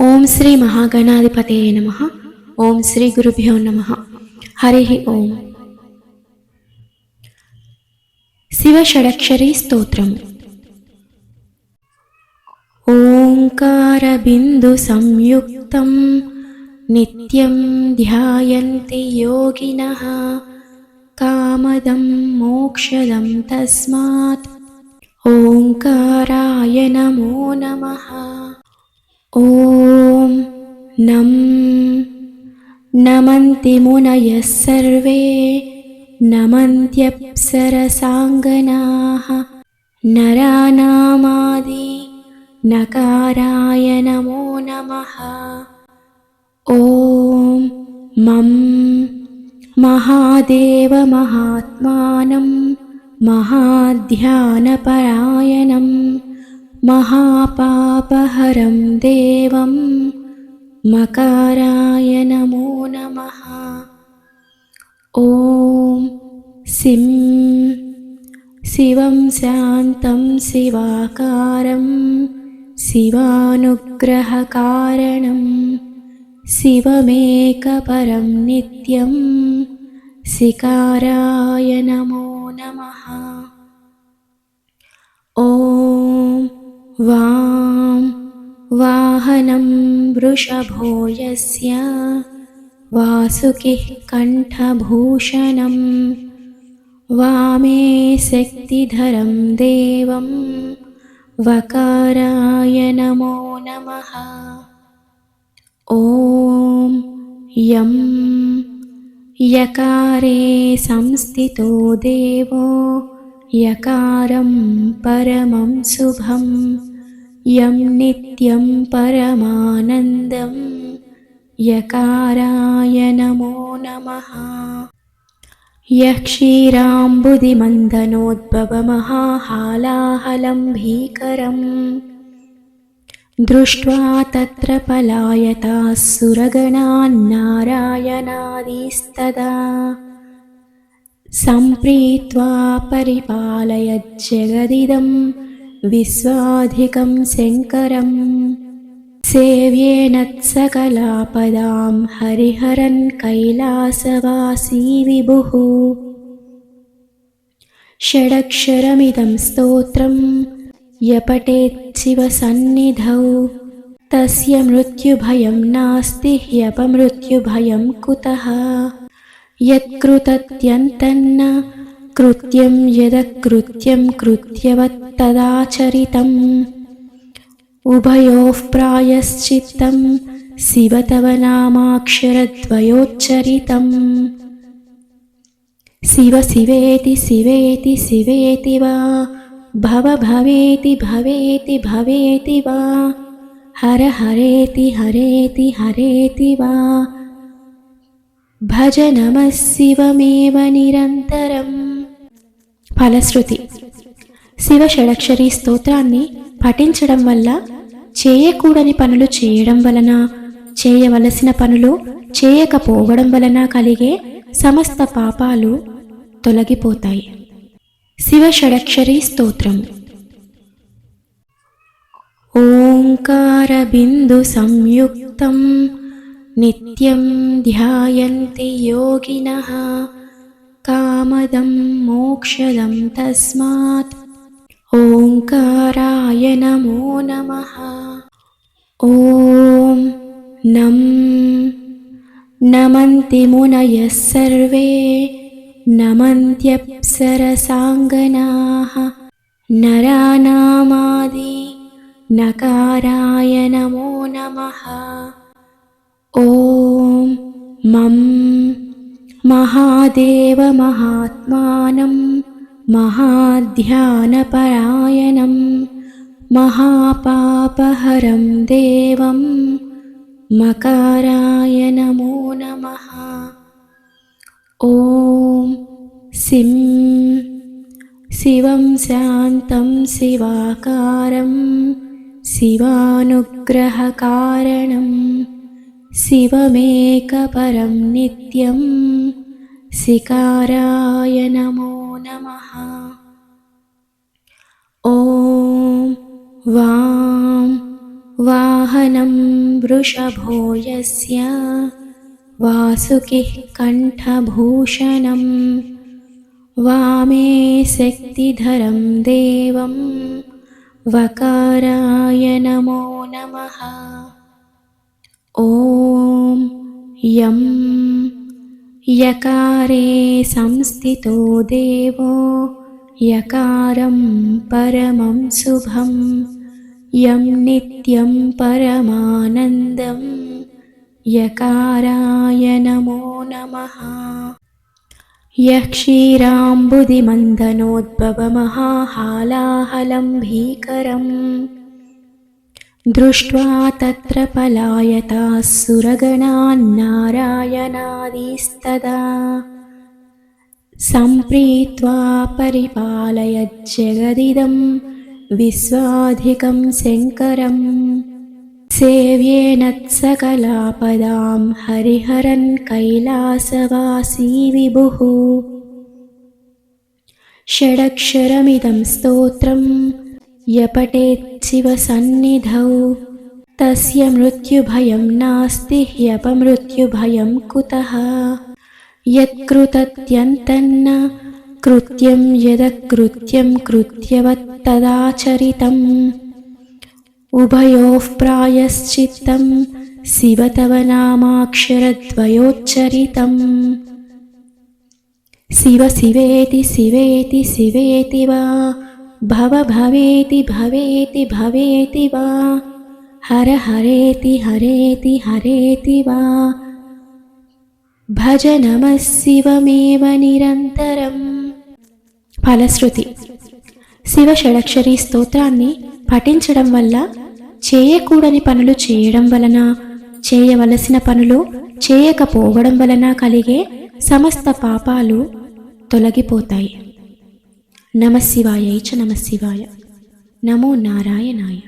ఓం శ్రీ మహాగణాధిపతే నమ. ఓం శ్రీ గురుభ్యో నమ. హరి ఓం. శివ షడక్షరీ స్తోత్రం. ఓంకార బిందు సంయుక్తం నిత్యం ధ్యాయంతి యోగిన. కామదం మోక్షదం తస్మాత్. ఓంకారాయ నమో నమః. ॐ नं नमन्ति मुनयः सर्वे नमन्त्यप्सरसाङ्गनाः नरानामादि नकाराय नमो नमः। ॐ मं महादेवमहात्मानं महाध्यानपरायणम् महापापहरं देवं मकाराय नमो नमः। ॐ सिं शिवं शान्तं शिवाकारं शिवानुग्रहकारणं शिवमेकपरं नित्यं शिकाराय नमो नमः वां वाहनं वृषभो यस्य वासुकिः कण्ठभूषणं वामे शक्तिधरं देवं वकाराय नमो नमः। ॐ यं यकारे संस्थितो देवो यकारं परमं शुभं यं नित्यं परमानन्दं। यकाराय नमो नमः। यः क्षीराम्बुदिमन्दनोद्भवमहाहालाहलं भीकरम् दृष्ट्वा तत्र पलायताः सुरगणान्नारायणादिस्तदा सम्प्रीत्वा परिपालयज्जगदिदं विश्वाधिकं शङ्करम् सेव्येनत्सकलापदां हरिहरन् कैलासवासी विभुः। षडक्षरमिदं स्तोत्रं यपठेच्छिवसन्निधौ तस्य मृत्युभयं नास्ति ह्यपमृत्युभयं कुतः यत्कृतत्यन्तन्न कृत्यं यदकृत्यं कृत्यवत्तदाचरितम्। उभयोः प्रायश्चित्तं शिव तव नामाक्षरद्वयोच्चरितम्। शिव शिवेति शिवेति शिवेति वा भव भवेति भवेति भवेति वा हर हरेति हरेति हरेति वा భజ నమ శివమేవ నిరంతరం. ఫలశ్రుతి. శివ షడక్షరి స్తోత్రాన్ని పఠించడం వల్ల చేయకూడని పనులు చేయడం వలన చేయవలసిన పనులు చేయకపోవడం వలన కలిగే సమస్త పాపాలు తొలగిపోతాయి. శివ షడక్షరి స్తోత్రం. ఓంకార బిందు సంయుక్తం नित्यं ध्यायन्ति योगिनः। कामदं मोक्षदं तस्मात्। ओङ्काराय नमो नमः। ॐ नं नमन्ति मुनयः सर्वे। नमन्त्यप्सरसाङ्गनाः। नरानामादि नकाराय नमो नमः ॐ मं महादेवमहात्मानं महाध्यानपरायणं महापापहरं देवं मकाराय नमो नमः। ॐ सिं शिवं शान्तं शिवाकारं शिवानुग्रहकारणम् शिवमेकपरं नित्यं शिकाराय नमो नमः। ॐ वां वाहनं वृषभो यस्य वासुकिः कण्ठभूषणम् वामे शक्तिधरं देवं वकाराय नमो नमः ॐ यं यकारे संस्थितो देवो यकारं परमं शुभं यं नित्यं परमानन्दं यकाराय नमो नमः। यः क्षीराम्बुदिमन्दनोद्भवमहाहालाहलं भीकरम् दृष्ट्वा तत्र पलायताः सुरगणान्नारायणादीस्तदा सम्प्रीत्वा परिपालयज्जगदिदं विश्वाधिकं शङ्करम् सेव्येन सकलापदां हरिहरन् कैलासवासी विभुः। षडक्षरमिदं स्तोत्रं यपठेच्छिवसन्निधौ तस्य मृत्युभयं नास्ति ह्यपमृत्युभयं कुतः? यत्कृतत्यन्तन्न कृत्यं यदकृत्यं कृत्यवत्तदाचरितम्। उभयोः प्रायश्चित्तं शिव तव नामाक्षरद्वयोच्चरितम्। शिव शिवेति शिवेति शिवेति वा భవ భవేతి భవేతి భవేతి వా హర హరేతి హరేతి హరేతి వా భజ శివమేవ నిరంతరం ఫలశ్రుతి శివ షడక్షరీ స్తోత్రాన్ని పఠించడం వల్ల చేయకూడని పనులు చేయడం వలన చేయవలసిన పనులు చేయకపోవడం వలన కలిగే సమస్త పాపాలు తొలగిపోతాయి. నమ శివాయ చ నమ శివాయ నమో నారాయణాయ